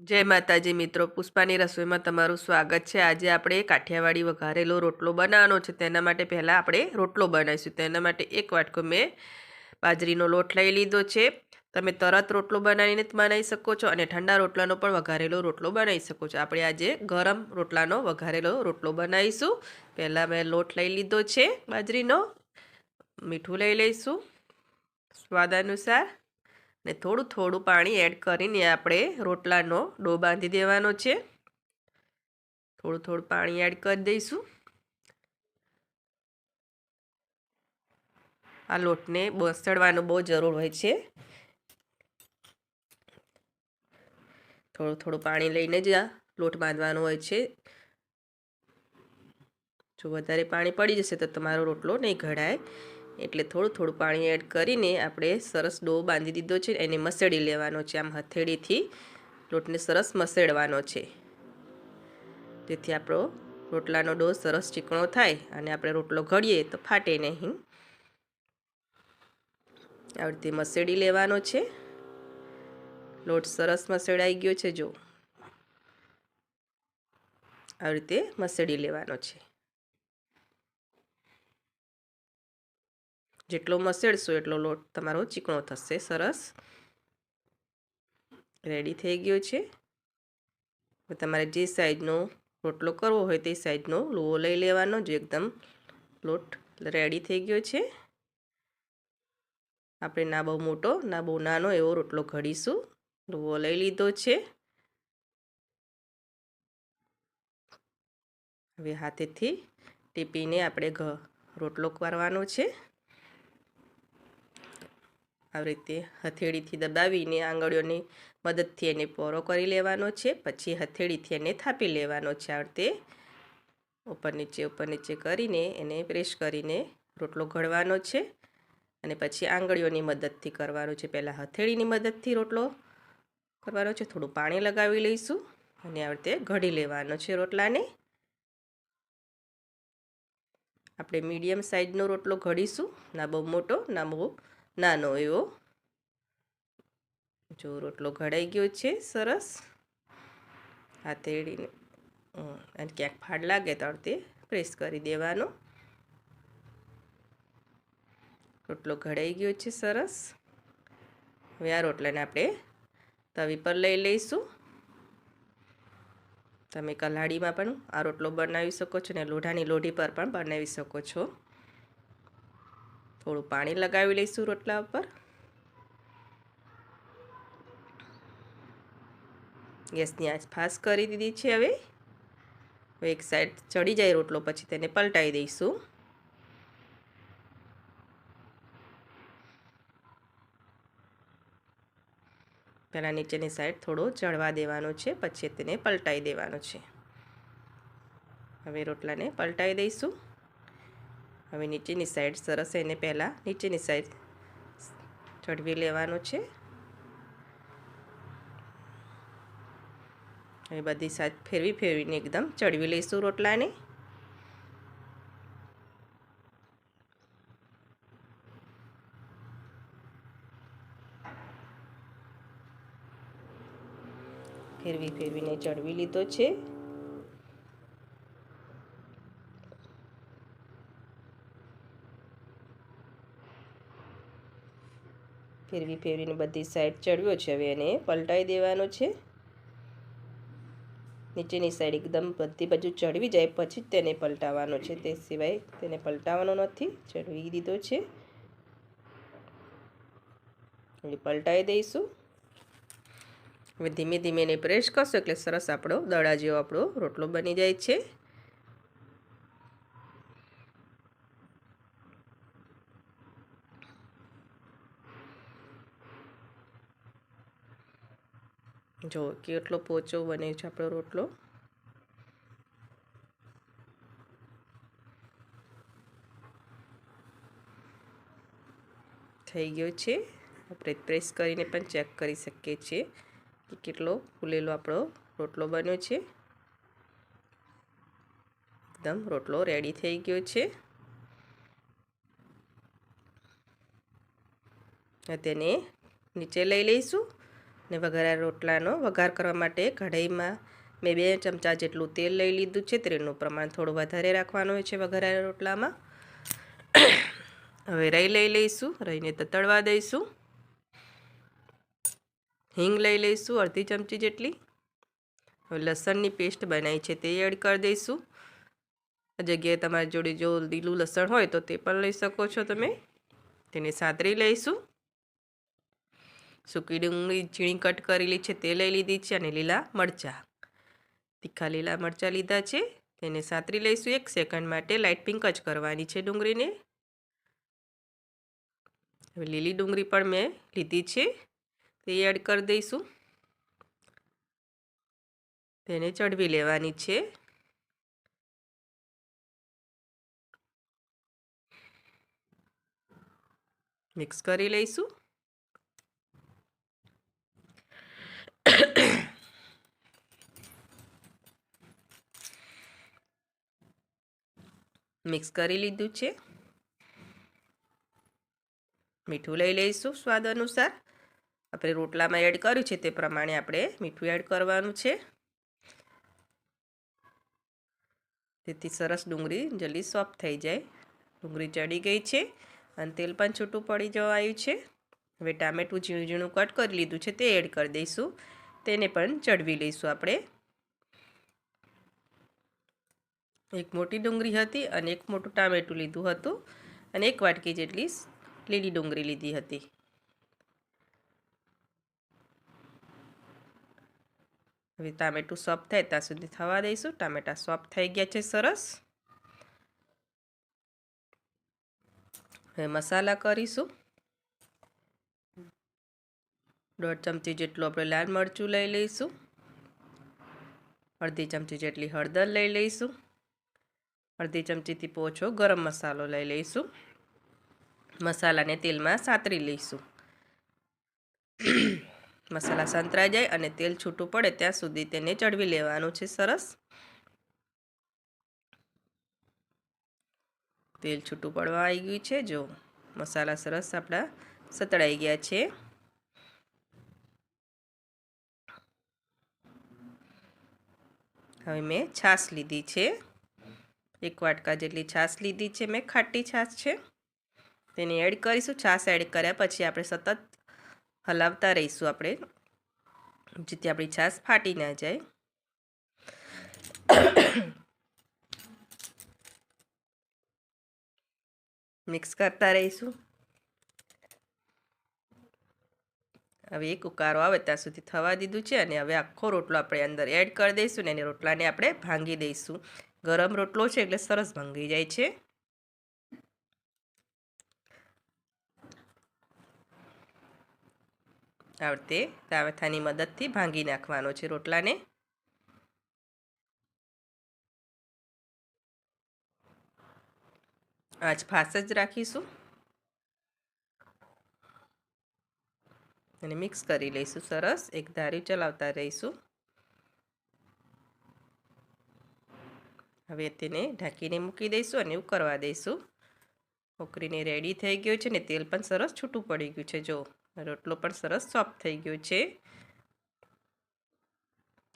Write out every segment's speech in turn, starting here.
જય માતાજી મિત્રો. પુષ્પાની રસોઈમાં તમારું સ્વાગત છે. આજે આપણે કાઠિયાવાડી વઘારેલો રોટલો બનાવવાનો છે. તેના માટે પહેલાં આપણે રોટલો બનાવીશું. તેના માટે એક વાટકો મેં બાજરીનો લોટ લઈ લીધો છે. તમે તરત રોટલો બનાવીને બનાવી શકો છો અને ઠંડા રોટલાનો પણ વઘારેલો રોટલો બનાવી શકો છો. આપણે આજે ગરમ રોટલાનો વઘારેલો રોટલો બનાવીશું. પહેલાં મેં લોટ લઈ લીધો છે બાજરીનો. મીઠું લઈ લઈશું. સ્વાદ અનુસાર. ને થોડું થોડું પાણી એડ કરીને આપણે રોટલાનો ડો બાંધી દેવાનો છે. થોડું થોડું પાણી એડ કરી દઈશું. આ લોટને બસડવાનો બહુ જરૂર હોય છે. થોડું થોડું પાણી લઈને જ આ લોટ બાંધવાનો હોય છે. જો વધારે પાણી પડી જશે તો તમારો રોટલો નહીં ઘડાય. એટલે થોડું થોડું પાણી એડ કરીને આપણે સરસ ડો બાંધી દીધો છે એને મસેડી લેવાનો છે આમ હથેળીથી. લોટને સરસ મસેડવાનો છે. જેથી આપણો રોટલાનો ડો સરસ ચીકણો થાય અને આપણે રોટલો ઘડીએ તો ફાટે નહીં. આવી રીતે મસેડી લેવાનો છે. લોટ સરસ મસેડાઈ ગયો છે, જો. આવી રીતે મસેડી લેવાનો છે. જેટલો મસેડશો એટલો લોટ તમારો ચીકણો થશે. સરસ. રેડી થઈ ગયો છે. તમારે જે સાઈઝનો રોટલો કરવો હોય તે સાઈઝનો લુવો લઈ લેવાનો જે એકદમ લોટ રેડી થઈ ગયો છે. આપણે ના બહુ મોટો, ના બહુ નાનો એવો રોટલો ઘડીશું. લુવો લઈ લીધો છે. હવે હાથેથી ટીપીને આપણે રોટલો કરવાનો છે. આવી રીતે હથેળીથી દબાવીને આંગળીઓની મદદથી એને પોરો કરી લેવાનો છે. પછી હથેળીથી એને થાપી લેવાનો છે. આ રીતે ઉપર નીચે ઉપર નીચે કરીને એને પ્રેસ કરીને રોટલો ઘડવાનો છે અને પછી આંગળીઓની મદદથી કરવાનો છે. પહેલાં હથેળીની મદદથી રોટલો કરવાનો છે. થોડું પાણી લગાવી લઈશું અને આ રીતે ઘડી લેવાનો છે રોટલાને. આપણે મીડિયમ સાઇઝનો રોટલો ઘડીશું. ના બહુ મોટો, ના બહુ નાનો એવો. જો રોટલો ઘડાઈ ગયો છે, સરસ. હાથેડીને અને ક્યાંક ફાડ લાગે તો તે પ્રેસ કરી દેવાનો. રોટલો ઘડાઈ ગયો છે, સરસ. હવે આ રોટલાને આપણે તવી પર લઈ લઈશું. તમે કલાડીમાં પણ આ રોટલો બનાવી શકો છો ને લોઢાની લોઢી પર પણ બનાવી શકો છો. થોડું પાણી લગાવી લઈશું રોટલા ઉપર. ગેસની આંચ ફાસ કરી દીધી છે હવે. એક સાઈડ ચડી જાય રોટલો, પછી તેને પલટાઈ દઈશું. પહેલાં નીચેની સાઈડ થોડો ચડવા દેવાનો છે, પછી તેને પલટાઈ દેવાનો છે. હવે રોટલાને પલટાઈ દઈશું. હવે નીચેની સાઈડ સરસ એને પહેલાં નીચેની સાઈડ ચડવી લેવાનું છે. હવે બધી સાઈડ ફેરવી ફેરવીને એકદમ ચડવી લઈશું રોટલાને. ફેરવી ફેરવીને ચડવી લીધો છે. ફેરવી ફેરવીને બધી સાઈડ ચડ્યો છે હવે એને. પલટાઈ દેવાનો છે. નીચેની સાઈડ એકદમ બધી બાજુ ચડવી જાય પછી જ તેને પલટાવવાનો છે. તે સિવાય તેને પલટાવવાનો નથી. ચડવી દીધો છે. પલટાઈ દઈશું. હવે ધીમે ધીમે એને પ્રેસ કરશો એટલે સરસ આપણો દડા જેવો આપણો રોટલો બની જાય છે. જો કેટલો પોચો બને છે આપણો રોટલો. થઈ ગયો છે. આપણે પ્રેસ કરીને પણ ચેક કરી શકીએ છીએ કે કેટલો ફૂલેલો આપણો રોટલો બન્યો છે. એકદમ રોટલો રેડી થઈ ગયો છે. તેને નીચે લઈ લઈશું. ને વઘારેલા રોટલાનો વઘાર કરવા માટે કઢાઈમાં મેં બે ચમચા જેટલું તેલ લઈ લીધું છે. તેલનું પ્રમાણ થોડું વધારે રાખવાનું હોય છે વઘારેલા રોટલામાં. હવે રઈ લઈ લઈશું, રઈને તતડવા દઈશું. હિંગ લઈ લઈશું, અડધી ચમચી જેટલી. હવે લસણની પેસ્ટ બનાવી છે તે એડ કરી દઈશું. આ જગ્યાએ તમારી જોડે જો લીલું લસણ હોય તો તે પણ લઈ શકો છો તમે. તેને સાતરી લઈશું. સૂકી ડુંગળી, ઝીણી કટ કરેલી છે તે લઈ લીધી છે અને લીલા મરચાં. તીખા લીલા મરચાં લીધા છે. તેને સાતરી લઈશું એક સેકન્ડ માટે. લાઇટ પિંક જ કરવાની છે ડુંગળીને. હવે લીલી ડુંગળી પણ મેં લીધી છે. તે એડ કરી દઈશું. તેને ચડવી લેવાની છે. મિક્સ કરી લઈશું. મિક્સ કરી લીધું છે. મીઠું લઈ લઈશું સ્વાદ અનુસાર. આપણે રોટલામાં એડ કર્યું છે તે પ્રમાણે આપણે મીઠું એડ કરવાનું છે. તેથી સરસ ડુંગળી જલ્દી સોફ્ટ થઈ જાય. ડુંગળી ચડી ગઈ છે અને તેલ પણ છૂટું પડી જવા આવ્યું છે. હવે ટામેટું ઝીણું ઝીણું કટ કરી લીધું છે તે એડ કરી દઈશું. તેને પણ ચડવી લઈશું આપણે. એક મોટી ડુંગળી હતી અને એક મોટું ટામેટું લીધું હતું અને એક વાટકી જેટલી લીલી ડુંગળી લીધી હતી. હવે ટામેટું સોફ્ટ થાય ત્યાં સુધી થવા દઈશું. ટામેટા સોફ્ટ થઈ ગયા છે સરસ. હવે મસાલા કરીશું. દોઢ ચમચી જેટલું આપણે લાલ મરચું લઈ લઈશું. અડધી ચમચી જેટલી હળદર લઈ લઈશું. અડધી ચમચીથી પોછો ગરમ મસાલો લઈ લઈશું. મસાલાને તેલમાં સાતરી લઈશું. મસાલા સંતરાઈ જાય અને તેલ છૂટું પડે ત્યાં સુધી તેને ચડવી લેવાનું છે સરસ. તેલ છૂટું પડવા આવી ગયું છે. જો મસાલા સરસ આપણા સતળાઈ ગયા છે. હવે મેં છાશ લીધી છે. એક વાટકા જેટલી છાશ લીધી છે મેં, ખાટી છાશ છે. તેને એડ કરીશું. છાશ એડ કર્યા પછી આપણે સતત હલાવતા રહીશું આપણે, જેથી આપણી છાશ ફાટી ના જાય. મિક્સ કરતા રહીશું. હવે એક ઉકારો આવે ત્યાં સુધી થવા દીધું છે અને હવે આખો રોટલો આપણે અંદર એડ કરી દઈશું ને એને રોટલાને આપણે ભાંગી દઈશું. ગરમ રોટલો છે એટલે સરસ ભંગી જાય છે. આવડતે તાવથાની મદદથી ભાંગી નાખવાનો છે રોટલાને. આજ ફાસ જ રાખીશું. અને મિક્સ કરી લઈશું સરસ. એક ધારી ચલાવતા રહીશું. હવે તેને ઢાંકીને મૂકી દઈશું અને ઉકળવા દઈશું. ઉકળીને રેડી થઈ ગયું છે ને તેલ પણ સરસ છૂટું પડી ગયું છે. જો, રોટલો પણ સરસ સોફ્ટ થઈ ગયો છે.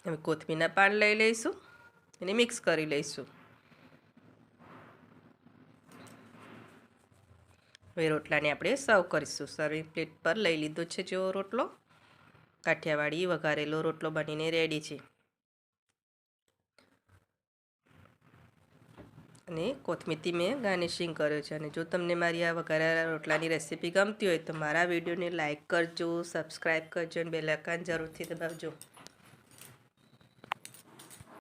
હવે કોથમીરના પાન લઈ લઈશું અને મિક્સ કરી લઈશું. હવે રોટલાને આપણે સર્વ કરીશું. સર્વિંગ પ્લેટ પર લઈ લીધો છે જેવો રોટલો. કાઠિયાવાડી વઘારેલો રોટલો બનીને રેડી છે. અને કોથમીરથી મેં ગાર્નિશિંગ કર્યો છે. અને જો તમને મારી આ વઘારેલા રોટલાની રેસીપી ગમતી હોય તો મારા વિડીયોને લાઇક કરજો, સબસ્ક્રાઈબ કરજો અને બેલાકાન જરૂરથી દબાવજો.